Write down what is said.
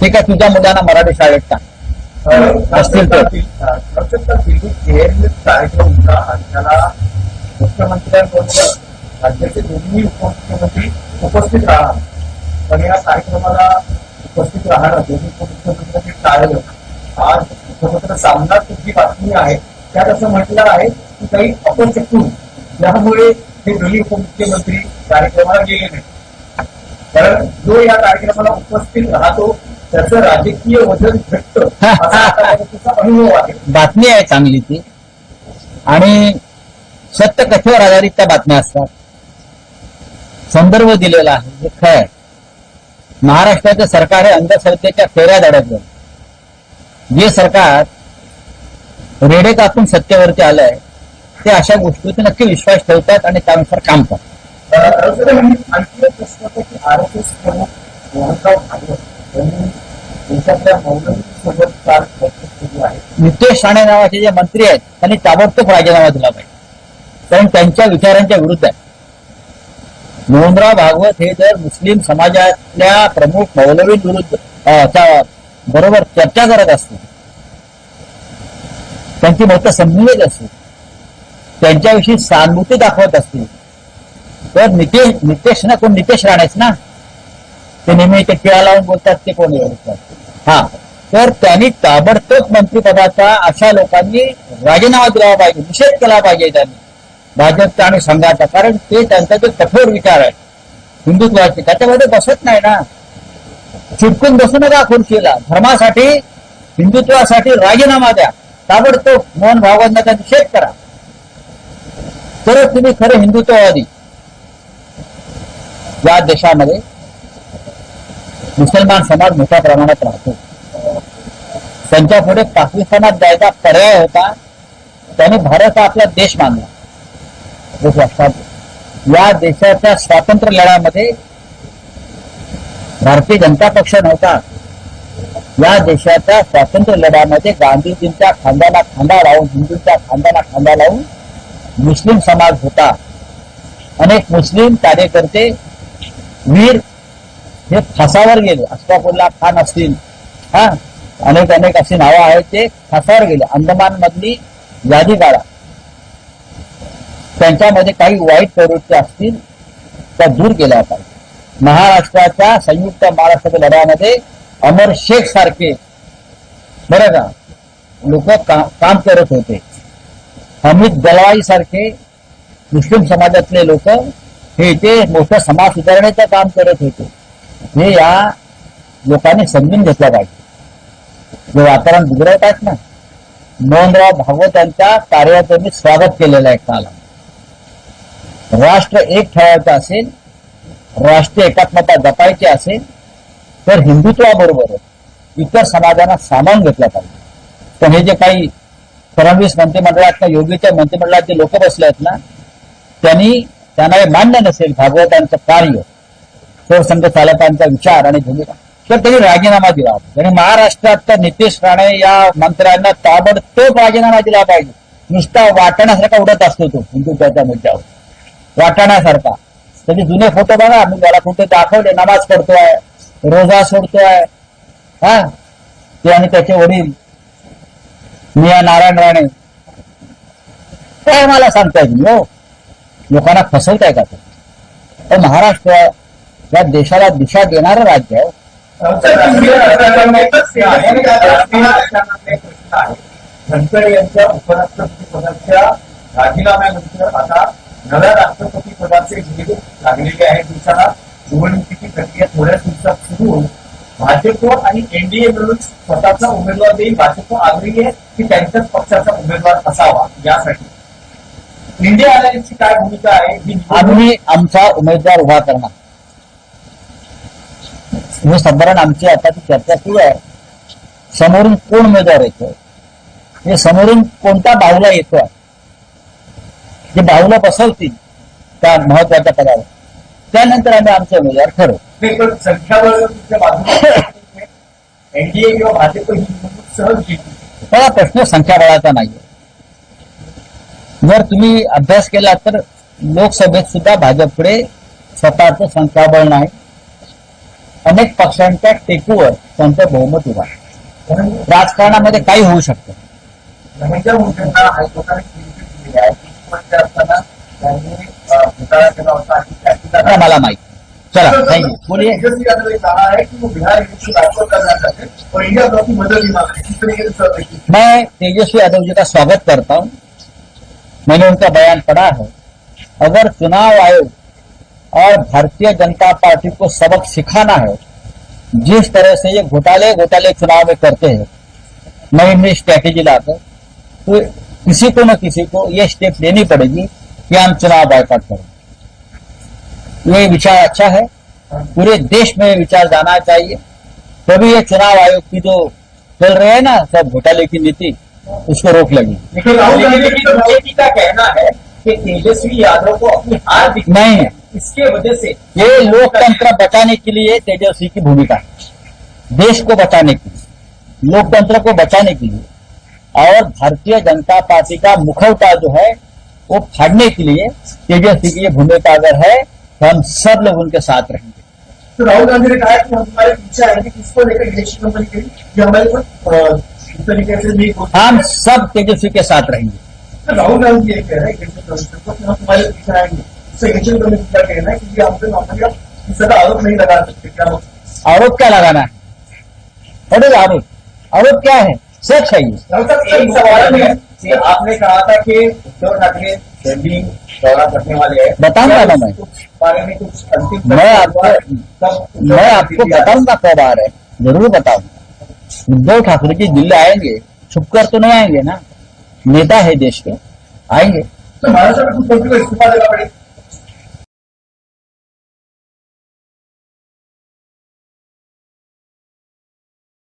ठीक आहे तुझ्या मुलांना मराठी शाळेत टाक. असतील तर. मुख्यमंत्र्यांबरोबर राज्याचे दोन्ही उपमुख्यमंत्री उपस्थित राहणार. पण या कार्यक्रमाला उपस्थित राहणार दोन्ही उपमुख्यमंत्र्यांनी टाळलं आज मुख्यमंत्री बातमी आहे. त्यात असं म्हटलं आहे की काही अपचकून यामुळे हे दोन्ही उपमुख्यमंत्री कार्यक्रमाला गेले नाही. कारण जो या कार्यक्रमाला उपस्थित राहतो त्याचं राजकीय वजन आतापर्यंतचा अनुभव आहे. बातमी आहे चांगली ती. आणि सत्य कथेवर आधारित त्या बातम्या असतात. संदर्भ दिलेला आहे हे खरं आहे. महाराष्ट्राचं सरकार हे अंधश्रद्धेच्या फेऱ्यात अडकलं जे सरकार रेडे कापून सत्तेवरती आलंय ते अशा गोष्टीवरती नक्की विश्वास ठेवतात आणि त्यानुसार काम करतात. आणखी एक प्रश्न होता की आर एस मोहनराव भागवत यांनी देशातल्या मौलवींसोबत काल बैठक केली आहे. नितेश राणे नावाचे जे मंत्री आहेत त्यांनी ताबडतोब राजीनामा दिला पाहिजे. कारण त्यांच्या विचारांच्या विरुद्ध आहे. मोहनराव भागवत हे जर मुस्लिम समाजातल्या प्रमुख मौलवींविरुद्ध अं, बरोबर चर्चा करत असतील त्यांची मतं समजून असतील त्यांच्याविषयी सहानुभूती दाखवत असतील तर नितेश नितेश ना कोण नितेश राणेच ना? ते नेहमी ते टिळा लावून बोलतात ते कोण बोलतात हा. तर त्यांनी ताबडतोब मंत्रिपदाचा अशा लोकांनी राजीनामा दिला पाहिजे निषेध केला पाहिजे त्यांनी. भाजपचा आणि संघाचा कारण ते त्यांचा जो कठोर विचार आहे हिंदुत्वाचे त्याच्यामध्ये बसत नाही ना. चिटकून बसू नका खुर्चीला. धर्मासाठी हिंदुत्वासाठी राजीनामा द्या. ताबडतोब मोहन भागवतांचा निषेध करा. तरच तुम्ही खरे हिंदुत्ववादी. या देशामध्ये मुसलमान समाज मोठ्या प्रमाणात राहतो. त्यांच्या पुढे पाकिस्तानात जायचा पर्याय होता त्याने भारत हा आपला देश मानला. लक्षात या देशाच्या स्वातंत्र्य लढ्यामध्ये भारतीय जनता पक्ष नव्हता. या देशाच्या स्वातंत्र्य लढ्यामध्ये गांधीजींच्या खांद्याला खांदा लावून हिंदूंच्या खांद्याला खांदा लावून मुस्लिम समाज होता. अनेक मुस्लिम कार्यकर्ते वीर हे फासावर गेले. अष्टापूरला खान असतील. हा? अनेक अनेक अशी नावं आहेत ते फासावर गेले. अंदमान मधली यादी काढा. त्यांच्यामध्ये काही वाईट प्रवृत्ती असतील त्या दूर केल्या पाहिजे महाराष्ट्राच्या संयुक्त महाराष्ट्राच्या लढ्यामध्ये अमर शेख सारखे बरं का लोक काम करत होते. हमीद दलवाई सारखे मुस्लिम समाजातले लोक हे ते मोठं समाज सुधारण्याचं काम करत होते हे या लोकांनी समजून घेतलं पाहिजे. जे वातावरण बिघडवतात ना मोहनराव भागवत यांच्या कार्याचं मी स्वागत केलेलं आहे काल. राष्ट्र एक ठेवायचं असेल राष्ट्रीय एकात्मता जपायची असेल तर हिंदुत्वाबरोबर इतर समाजांना सामावून घेतलं पाहिजे. पण हे जे काही फडणवीस मंत्रिमंडळात योगीच्या मंत्रिमंडळात जे लोक बसले आहेत ना त्यांनी त्यांना हे मान्य नसेल भागवतांचं कार्य सरसंघ चालकांचा विचार आणि भूमिका. तर त्यांनी राजीनामा दिला. आणि महाराष्ट्रात तर नितेश राणे या मंत्र्यांना ताबडतोब राजीनामा दिला पाहिजे. नुसता वाटण्यासारखा उडत असतो तो हिंदुत्वाच्या मुद्द्यावर. वाटाण्यासारखा. त्याचे जुने फोटो बघा. मी मला कुठे दाखवले नमाज पडतोय रोजा सोडतोय. हा? ते आणि त्याचे वडील मिया नारायण राणे. काय मला सांगता येईल हो? लोकांना फसवताय का तर महाराष्ट्र या देशाला दिशा देणारं राज्य आहे. धनखड यांच्या राजीनाम्यानंतर आता नव्या राष्ट्रपती पदाचे लागलेले आहे दिवसाला निवडणुकीची प्रक्रिया थोड्याच दिवसात सुरू होईल. भाजप आणि एनडीए मिळून स्वतःचा उमेदवार देईल. भाजप आग्रही आहे की त्यांच्याच पक्षाचा उमेदवार असावा यासाठी. इंडिया आघाडीची काय भूमिका आहे? आम्ही आमचा उमेदवार उभा करणार. हे साधारण आमची आता ती चर्चा सुरू आहे समोरून कोण उमेदवार येतो हे समोरून कोणता बाहुला येतो जे बाहुला बसवतील त्या महत्त्वाच्या पदावर. त्यानंतर आम्ही आमचे उमेदवार ठरवू. संख्याबळ एनडीए किंवा भाजप ही सहज मला प्रश्न संख्याबळाचा नाहीये. जर तुम्ही अभ्यास केला तर लोकसभेत सुद्धा भाजपकडे स्वतःच संख्याबळ नाही. अनेक पक्षांच्या टेकूवर त्यांचं बहुमत उभा राजकारणामध्ये काही होऊ शकतं. मला चला थैंक मैं तेजस्वी यादव जी का स्वागत करता हूँ. मैंने उनका बयान पढ़ा है। अगर चुनाव आयोग और भारतीय जनता पार्टी को सबक सिखाना है, जिस तरह से ये घोटाले घोटाले चुनाव में करते हैं नई नई स्ट्रैटेजी लाकर तो किसी को न किसी को ये स्टेप लेनी पड़ेगी कि हम चुनाव बायकॉट करें। ये विचार अच्छा है। पूरे देश में विचार जाना चाहिए। तभी तो ये चुनाव आयोग की जो चल रहे हैं ना, सब घोटाले की नीति उसको रोक लगी। बीजेपी का कहना है कि तेजस्वी यादव को अपनी हार दिख। नहीं है। इसके वजह से ये लोकतंत्र बचाने के लिए तेजस्वी की भूमिका है। देश को बचाने के लिए। लोकतंत्र को बचाने के लिए। और भारतीय जनता पार्टी का मुखौटा जो है वो फाड़ने के लिए तेजस्वी की ये भूमिका अगर है तो हम सब लोग उनके साथ रहेंगे। तो राहुल गांधी ने कहा कि हम तुम्हारे पीछे आएँगे। किसको लेकर इलेक्शन कंपनी के लिए हमारे तरीके से नहीं हम सब तेजस्वी के साथ रहेंगे। राहुल गांधी ये कह रहे हैं पीछे आएँगे। इससे का कहना है कि नॉर्मली आप तरह आरोप नहीं लगा सकते। क्या आरोप क्या लगाना है? अरे आरोप। आरोप क्या है? सच है ये। एक सवाल है। कि आपने कहा था कि उद्धव ठाकरे दिल्ली दौरा करने वाले हैं। बताऊँगा ना मैं। बारे में कुछ अंतिम मैं आपको मैं आपको बताऊँगा कब आ रहे हैं। ज़रूर बताऊँगा। उद्धव ठाकरे जी दिल्ली आएंगे छुप कर तो नहीं आएंगे ना? नेता है देश के आएंगे। तो महाराष्ट्र में इस्तीफा देना पड़ेगा?